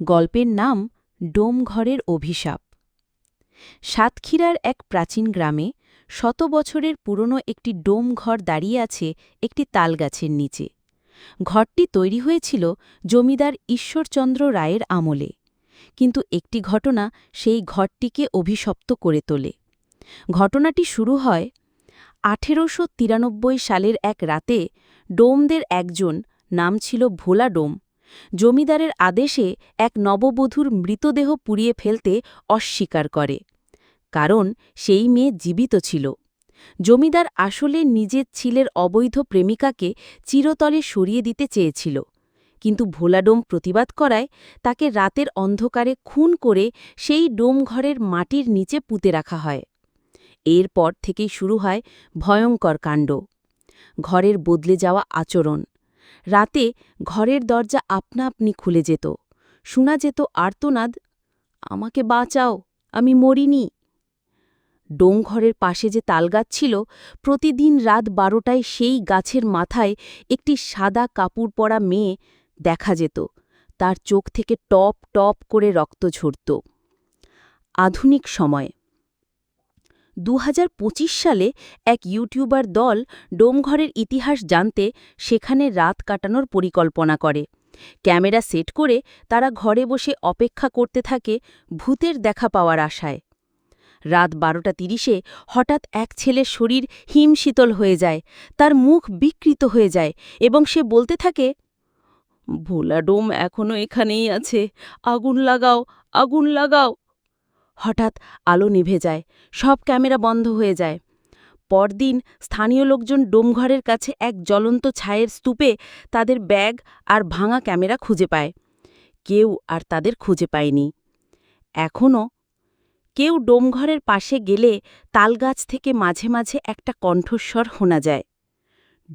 গল্পের নাম ডোমঘরের অভিশাপ। সাতক্ষীরার এক প্রাচীন গ্রামে শত বছরের পুরনো একটি ডোমঘর দাঁড়িয়ে আছে একটি তালগাছের নিচে। ঘরটি তৈরি হয়েছিল জমিদার ঈশ্বরচন্দ্র রায়ের আমলে। কিন্তু একটি ঘটনা সেই ঘরটিকে অভিশপ্ত করে তোলে। ঘটনাটি শুরু হয় আঠেরোশো তিরানব্বই সালের এক রাতে ডোমদের একজন, নাম ছিল ভোলা ডোম জমিদারের আদেশে এক নববধূর মৃতদেহ পুড়িয়ে ফেলতে অস্বীকার করে, কারণ সেই মেয়ে জীবিত ছিল। জমিদার আসলে নিজের ছিলের অবৈধ প্রেমিকাকে চিরতলে সরিয়ে দিতে চেয়েছিল, কিন্তু ভোলাডোম প্রতিবাদ করায় তাকে রাতের অন্ধকারে খুন করে সেই ডোমঘরের মাটির নিচে পুঁতে রাখা হয়। এরপর থেকেই শুরু হয় ভয়ঙ্কর কাণ্ড। ঘরের বদলে যাওয়া আচরণ। রাতে ঘরের দরজা আপনা আপনি খুলে যেত। শোনা যেত আর্তনাদ, আমাকে বাঁচাও, আমি মরিনি। ডোমঘরের পাশে যে তালগাছ ছিল, প্রতিদিন রাত বারোটায় সেই গাছের মাথায় একটি সাদা কাপড় পরা মেয়ে দেখা যেত। তার চোখ থেকে টপ টপ করে রক্ত ঝরত। আধুনিক সময়। দু হাজার পঁচিশ সালে এক ইউটিউবার দল ডোমঘরের ইতিহাস জানতে সেখানে রাত কাটানোর পরিকল্পনা করে। ক্যামেরা সেট করে তারা ঘরে বসে অপেক্ষা করতে থাকে ভূতের দেখা পাওয়ার আশায়। রাত বারোটা তিরিশে হঠাৎ এক ছেলের শরীর হিমশীতল হয়ে যায়, তার মুখ বিকৃত হয়ে যায় এবং সে বলতে থাকে, ভোলা ডোম এখনও এখানেই আছে, আগুন লাগাও আগুন লাগাও। হঠাৎ আলো নিভে যায়, সব ক্যামেরা বন্ধ হয়ে যায়। পরদিন স্থানীয় লোকজন ডোমঘরের কাছে এক জ্বলন্ত ছায়ের স্তূপে তাদের ব্যাগ আর ভাঙা ক্যামেরা খুঁজে পায়। কেউ আর তাদের খুঁজে পায়নি। এখনও কেউ ডোমঘরের পাশে গেলে তালগাছ থেকে মাঝে মাঝে একটা কণ্ঠস্বর শোনা যায়।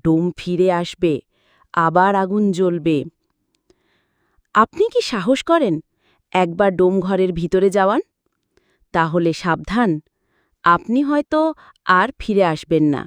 ডোম ফিরে আসবে, আবার আগুন জ্বলবে। আপনি কি সাহস করেন? একবার ডোমঘরের ভিতরে যাওয়ান তাহলে সাবধান আপনি হয়তো আর ফিরে আসবেন না।